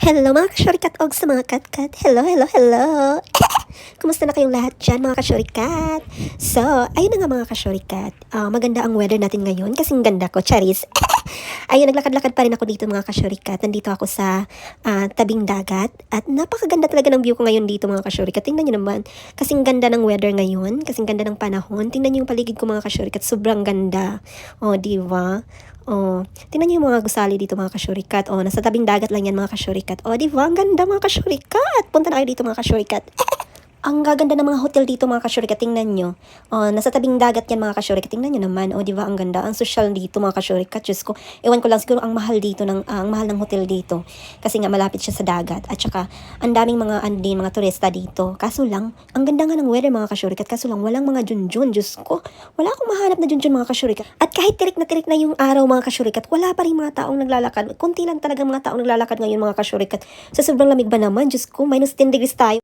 Hello mga kasyurikat og sa mga katkat. Hello, hello, hello. Kumusta na kayong lahat dyan mga kasyurikat? So, ayun na nga mga kasyurikat. Ah, maganda ang weather natin ngayon kasing ganda ko, Charis. ayun, naglakad-lakad pa rin ako dito mga kasyurikat. Nandito ako sa ah, tabing dagat. At napakaganda talaga ng view ko ngayon dito mga kasyurikat. Tingnan nyo naman. Kasing ganda ng weather ngayon. Kasing ganda ng panahon. Tingnan nyo yung paligid ko mga kasyurikat. Sobrang ganda. O, di ba? Oh, tingnan niyo yung mga gusali dito mga kasyurikat. Oh, nasa tabing dagat lang yan mga kasyurikat. Oh, di ba? Ang ganda mga kasyurikat. Punta na kayo dito mga kasyurikat. Ang gaganda ng mga hotel dito mga kasyurikat. Tingnan nyo. Oh, nasa tabing dagat yan mga kasyurikat. Tingnan nyo naman. Oh, di ba? Ang ganda. Ang social dito mga kasyurikat. Diyos ko. Ewan ko lang siguro ang mahal dito. Ng, ah, ang mahal ng hotel dito. Kasi nga malapit siya sa dagat. At saka, ang daming mga, ano din, mga turista dito. Kaso lang, ang ganda nga ng weather mga kasyurikat. Kaso lang, walang mga junjun. Diyos ko. Wala akong mahanap na junjun mga kasyurikat. At kahit tirik na tirik na yung araw mga kasyurikat, wala pa rin mga taong naglalakad. Kunti lang talaga mga taong naglalakad ngayon mga kasyurikat. Sa sobrang lamig ba naman, Diyos ko, minus 10 degrees tayo.